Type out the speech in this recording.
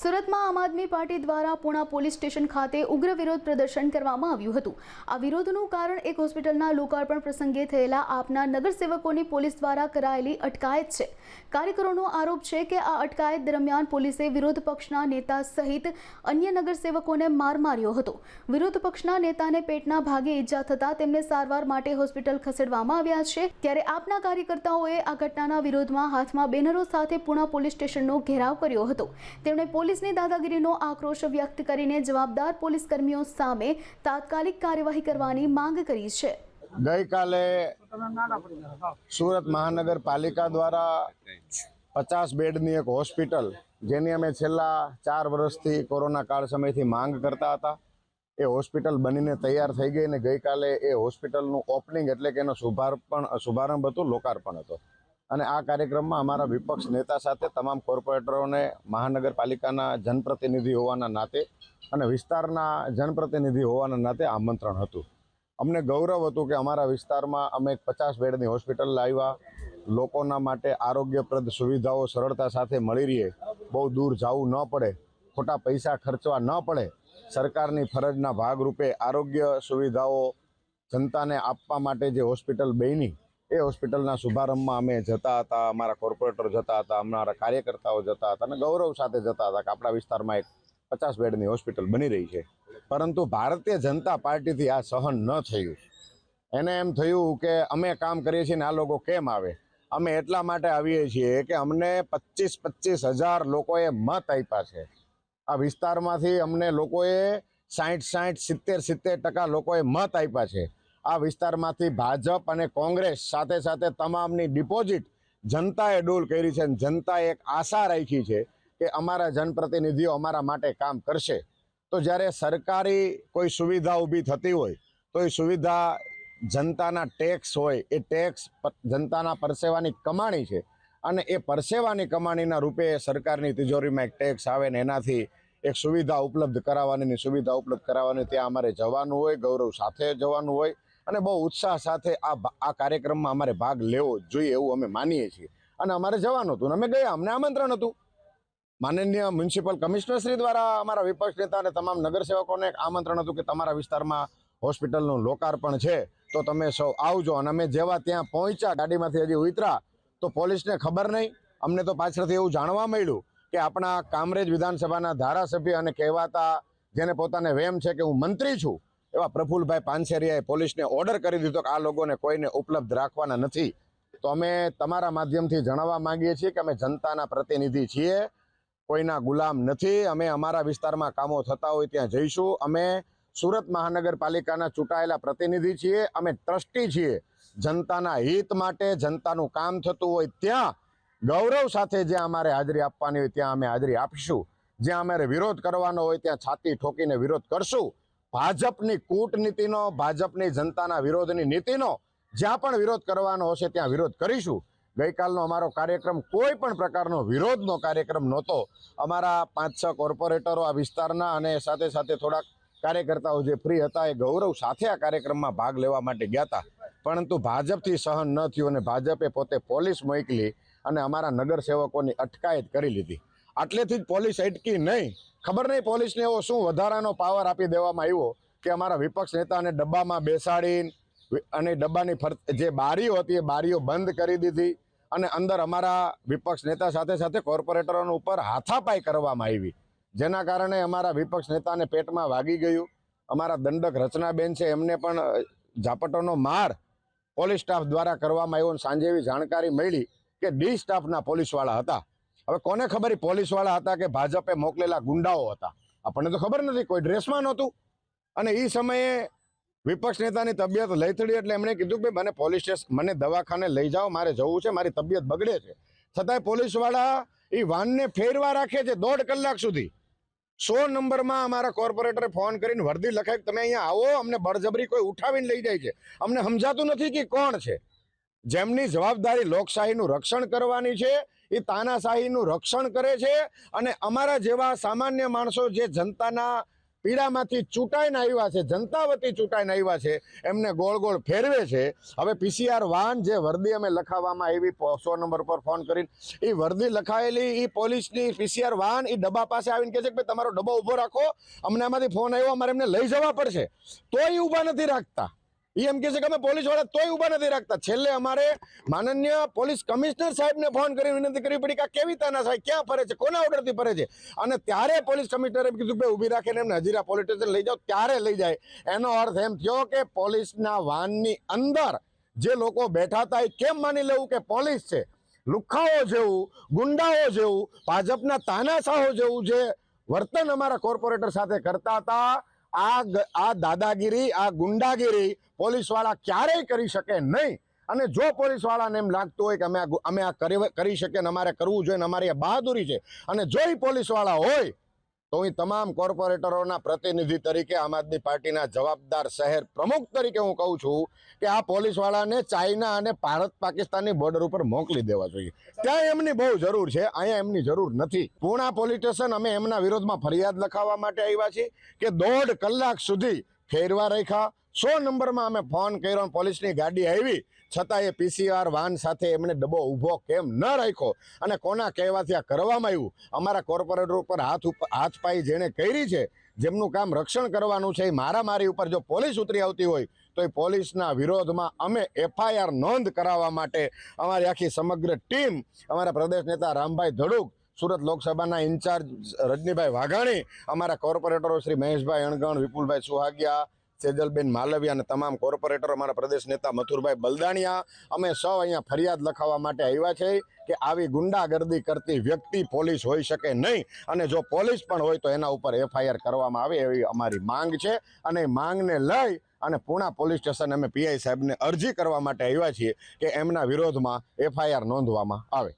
સુરતમાં આમ આદમી પાર્ટી દ્વારા પુણા પોલીસ સ્ટેશન ખાતે ઉગ્ર વિરોધ પ્રદર્શન કરવામાં આવ્યું હતું. આ વિરોધનું કારણ એક હોસ્પિટલના લોકાર્પણ પ્રસંગે થયેલા આપના નગરસેવકોની પોલીસ દ્વારા કરાયેલી અટકાયત છે. કાર્યકરોનો આરોપ છે કે આ અટકાયત દરમિયાન પોલીસે વિરોધ પક્ષના નેતા સહિત અન્ય નગરસેવકોને માર માર્યો હતો. વિરોધ પક્ષના નેતાને પેટના ભાગે ઈજા થતાં તેમને સારવાર માટે હોસ્પિટલ ખસેડવામાં આવ્યા છે. ત્યારે આપના કાર્યકર્તાઓએ આ ઘટનાના વિરોધમાં હાથમાં બેનરો સાથે પુણા પોલીસ સ્ટેશનનો ઘેરાવ કર્યો હતો. તેમણે પોલીસની દાદાગીરીનો આક્રોશ વ્યક્ત કરીને જવાબદાર પોલીસ કર્મીઓ સામે તાત્કાલિક કાર્યવાહી કરવાની માંગ કરી છે. ગઈકાલે સુરત મહાનગરપાલિકા દ્વારા પચાસ બેડની એક હોસ્પિટલ, જેની અમે છેલ્લા ચાર વર્ષથી કોરોના કાળ સમયથી માંગ કરતા હતા, એ હોસ્પિટલ બનીને તૈયાર થઈ ગઈ અને ગઈકાલે એ હોસ્પિટલનું ઓપનિંગ એટલે કે એનો પણ, શુભારંભ હતો, લોકાર્પણ હતો. અને આ કાર્યક્રમમાં અમારા વિપક્ષ નેતા સાથે તમામ કોર્પોરેટરોને મહાનગરપાલિકાના જનપ્રતિનિધિ હોવાના નાતે અને વિસ્તારના જનપ્રતિનિધિ હોવાના નાતે આમંત્રણ હતું. અમને ગૌરવ હતું કે અમારા વિસ્તારમાં અમે એક પચાસ બેડની હોસ્પિટલ લાવ્યા. લોકોના માટે આરોગ્યપ્રદ સુવિધાઓ સરળતા સાથે મળી રહે. બહુ દૂર જવું ન પડે. ખોટા પૈસા ખર્ચવા ન પડે. સરકારની ફરજના ભાગરૂપે આરોગ્ય સુવિધાઓ જનતાને આપવા માટે જે હોસ્પિટલ બની એ હોસ્પિટલના શુભારંભમાં અમે જતા હતા, અમારા કોર્પોરેટર જતા હતા, અમારા કાર્યકર્તાઓ જતા હતા અને ગૌરવ સાથે જતા હતા કે આપણા વિસ્તારમાં એક પચાસ બેડની હોસ્પિટલ બની રહી છે. પરંતુ ભારતીય જનતા પાર્ટીથી આ સહન ન થયું. એને એમ થયું કે અમે કામ કરીએ છીએ ને આ લોકો કેમ આવે? અમે એટલા માટે આવીએ છીએ કે અમને પચીસ પચીસ હજાર લોકોએ મત આપ્યા છે. આ વિસ્તારમાંથી અમને લોકોએ સાઠ સાઠ સિત્તેર સિત્તેર ટકા લોકોએ મત આપ્યા છે. આ વિસ્તારમાંથી ભાજપ અને કોંગ્રેસ સાથે સાથે તમામની ડિપોઝિટ જનતાએ ડોલ કરી છે અને જનતાએ એક આશા રાખી છે કે અમારા જનપ્રતિનિધિઓ અમારા માટે કામ કરશે. તો જ્યારે સરકારી કોઈ સુવિધા ઊભી થતી હોય, તો એ સુવિધા જનતાના ટેક્સ હોય, એ ટેક્સ જનતાના પરસેવાની કમાણી છે અને એ પરસેવાની કમાણીના રૂપે સરકારની તિજોરીમાં એક ટેક્સ આવે ને એનાથી એક સુવિધા ઉપલબ્ધ કરાવવાની સુવિધા ઉપલબ્ધ કરાવવાની, ત્યાં અમારે જવાનું હોય, ગૌરવ સાથે જવાનું હોય અને બહુ ઉત્સાહ સાથે આ આ કાર્યક્રમમાં અમારે ભાગ લેવો જોઈએ એવું અમે માનીએ છીએ. અને અમારે જવાનું હતું અમે ગયા, અમને આમંત્રણ હતું. માનનીય મ્યુનિસિપલ કમિશનરશ્રી દ્વારા અમારા વિપક્ષ નેતા અને તમામ નગરસેવકોને એક આમંત્રણ હતું કે તમારા વિસ્તારમાં હોસ્પિટલનું લોકાર્પણ છે, તો તમે સૌ આવજો. અને અમે જેવા ત્યાં પહોંચ્યા, ગાડીમાંથી હજી ઉતરા તો પોલીસને ખબર નહીં. અમને તો પાછળથી એવું જાણવા મળ્યું કે આપણા કામરેજ વિધાનસભાના ધારાસભ્ય અને કહેવાતા જેને પોતાને વેમ છે કે હું મંત્રી છું એવા પ્રફુલભાઈ પાનસેરિયાએ પોલીસને ઓર્ડર કરી દીધો કે આ લોકોને કોઈને ઉપલબ્ધ રાખવાના નથી. તો અમે તમારા માધ્યમથી જણાવવા માંગીએ છીએ કે અમે જનતાના પ્રતિનિધિ છીએ. કોઈના ગુલામ નથી. અમે અમારા વિસ્તારમાં કામો થતા હોય ત્યાં જઈશું. અમે સુરત મહાનગરપાલિકાના ચૂંટાયેલા પ્રતિનિધિ છીએ. અમે ટ્રસ્ટી છીએ. જનતાના હિત માટે જનતાનું કામ થતું હોય ત્યાં ગૌરવ સાથે જ્યાં અમારે હાજરી આપવાની હોય ત્યાં અમે હાજરી આપીશું. જ્યાં અમારે વિરોધ કરવાનો હોય ત્યાં છાતી ઠોકીને વિરોધ કરશું. ભાજપની કૂટનીતિનો, ભાજપની જનતાના વિરોધની નીતિનો જ્યાં પણ વિરોધ કરવાનો હશે ત્યાં વિરોધ કરીશું. ગઈકાલનો અમારો કાર્યક્રમ કોઈ પણ પ્રકારનો વિરોધનો કાર્યક્રમ નહોતો. અમારા પાંચ છ કોર્પોરેટરો આ વિસ્તારના અને સાથે સાથે થોડાક કાર્યકર્તાઓ જે ફ્રી હતા એ ગૌરવ સાથે આ કાર્યક્રમમાં ભાગ લેવા માટે ગયા હતા. પરંતુ ભાજપથી સહન ન થયું અને ભાજપે પોતે પોલીસ મોકલી અને અમારા નગરસેવકોની અટકાયત કરી લીધી. આટલેથી જ પોલીસ અટકી નહીં. ખબર નહીં પોલીસને એવો શું વધારાનો પાવર આપી દેવામાં આવ્યો કે અમારા વિપક્ષ નેતાને ડબ્બામાં બેસાડીને અને ડબ્બાની ફર જે બારીઓ હતી એ બારીઓ બંધ કરી દીધી અને અંદર અમારા વિપક્ષ નેતા સાથે સાથે કોર્પોરેટરોનો ઉપર હાથાપાઈ કરવામાં આવી. જેના કારણે અમારા વિપક્ષ નેતાને પેટમાં વાગી ગયું. અમારા દંડક રચનાબેન છે, એમને પણ ઝાપટોનો માર પોલીસ સ્ટાફ દ્વારા કરવામાં આવ્યો સાંજે એવી જાણકારી મળી કે ડી સ્ટાફના પોલીસવાળા હતા. હવે કોને ખબર પોલીસવાળા હતા કે ભાજપે મોકલેલા ગુંડાઓ હતા? આપણને તો ખબર નથી, કોઈ ડ્રેસમાં નહોતું. અને એ સમયે વિપક્ષ નેતાની તબિયત લથડી એટલે એમણે કીધું કે મને પોલીસ મને દવાખાને લઈ જાઓ, મારે જવું છે, મારી તબિયત બગડે છે. છતાંય પોલીસવાળા એ વાનને ફેરવા રાખે છે દોઢ કલાક સુધી. સો નંબરમાં અમારા કોર્પોરેટરે ફોન કરીને વર્દી લખાવી તમે અહીંયા આવો, અમને બળજબરી કોઈ ઉઠાવીને લઈ જાય છે. અમને સમજાતું નથી કે કોણ છે. જેમની જવાબદારી લોકશાહીનું રક્ષણ કરવાની છે એ તાનાશાહીનું રક્ષણ કરે છે અને અમારા જેવા સામાન્ય માણસો જે જનતાના પીડામાંથી ચૂંટાઈને આવ્યા છે, જનતા વતી ચૂંટાઈને આવ્યા છે, એમને ગોળ ગોળ ફેરવે છે. હવે પીસીઆર વાન જે વર્દી અમે લખાવવામાં આવી સો નંબર પર ફોન કરીને, એ વર્દી લખાયેલી, એ પોલીસની પીસીઆર વાન એ ડબ્બા પાસે આવીને કહે છે કે ભાઈ તમારો ડબ્બો ઊભો રાખો, અમને આમાંથી ફોન આવ્યો, અમારે એમને લઈ જવા પડશે. તો એ ઊભા નથી રાખતા. એ એમ કહે છે કે અમે પોલીસવાળા તોય ઊભા નથી રાખતા. છેલ્લે અમારે માનનીય પોલીસ કમિશનર સાહેબને ફોન કરી વિનંતી કરવી પડી કે કેવી તાના સાહેબ, ક્યાં ફરે છે, કોના ઓર્ડરથી ફરે છે? અને ત્યારે પોલીસ કમિશનરે કીધું ભાઈ ઊભી રાખીને એમને હજીરા પોલીસ સ્ટેશન લઈ જાઓ, ત્યારે લઈ જાય. એનો અર્થ એમ થયો કે પોલીસના વાનની અંદર જે લોકો બેઠા હતા, એ કેમ માની લેવું કે પોલીસ છે? લુખ્ખાઓ જેવું, ગુંડાઓ જેવું, ભાજપના તાનાશાહો જેવું જે વર્તન અમારા કોર્પોરેટર સાથે કરતા હતા આ આ દાદાગીરી, આ ગુંડાગીરી પોલીસવાળા ક્યારેય કરી શકે નહીં. અને જો પોલીસવાળાને એમ લાગતું હોય કે અમે આ અમે આ કરી શકીએ અમારે કરવું જોઈએ અમારી આ બહાદુરી છે, અને જો એ પોલીસવાળા હોય તો હું તમામ કોર્પોરેટરોના પ્રતિનિધિ તરીકે આમ આદમી પાર્ટીના જવાબદાર શહેર પ્રમુખ તરીકે હું કહું છું કે આ પોલીસવાળાને ચાઇના અને ભારત પાકિસ્તાનની બોર્ડર ઉપર મોકલી દેવા જોઈએ. ત્યાં એમની બહુ જરૂર છે, અહીંયા એમની જરૂર નથી. પૂણા પોલીસ સ્ટેશન અમે એમના વિરોધમાં ફરિયાદ લખાવવા માટે આવ્યા છીએ કે દોઢ કલાક સુધી ફેરવા રાખ્યા. સો નંબરમાં અમે ફોન કર્યો પોલીસની ગાડી આવી. છતાં એ પીસીઆર વાન સાથે એમને ડબ્બો ઊભો કેમ ન રાખ્યો? અને કોના કહેવાથી આ કરવામાં આવ્યું? અમારા કોર્પોરેટર ઉપર હાથ હાથ પાઈ જેણે કરી છે, જેમનું કામ રક્ષણ કરવાનું છે, એ મારામારી ઉપર જો પોલીસ ઉતરી આવતી હોય, તો એ પોલીસના વિરોધમાં અમે એફઆઈઆર નોંધ કરાવવા માટે અમારી આખી સમગ્ર ટીમ, અમારા પ્રદેશ નેતા રામભાઈ ધડુક, સુરત લોકસભાના ઇન્ચાર્જ રજનીભાઈ વાઘાણી, અમારા કોર્પોરેટરો શ્રી મહેશભાઈ અણગણ, વિપુલભાઈ સુહાગિયા સેજલબેન માલવિયા અને તમામ કોર્પોરેટરો, અમારા પ્રદેશ નેતા મથુરભાઈ બલદાણિયા, અમે સૌ અહીંયા ફરિયાદ લખાવવા માટે આવ્યા છે કે આવી ગુંડાગર્દી કરતી વ્યક્તિ પોલીસ હોઈ શકે નહીં અને જો પોલીસ પણ હોય તો એના ઉપર એફઆઈઆર કરવામાં આવે એવી અમારી માંગ છે અને માંગને લઈ અને પૂણા પોલીસ સ્ટેશન અમે પીઆઈ સાહેબને અરજી કરવા માટે આવ્યા છીએ કે એમના વિરોધમાં એફઆઈઆર નોંધવામાં આવે.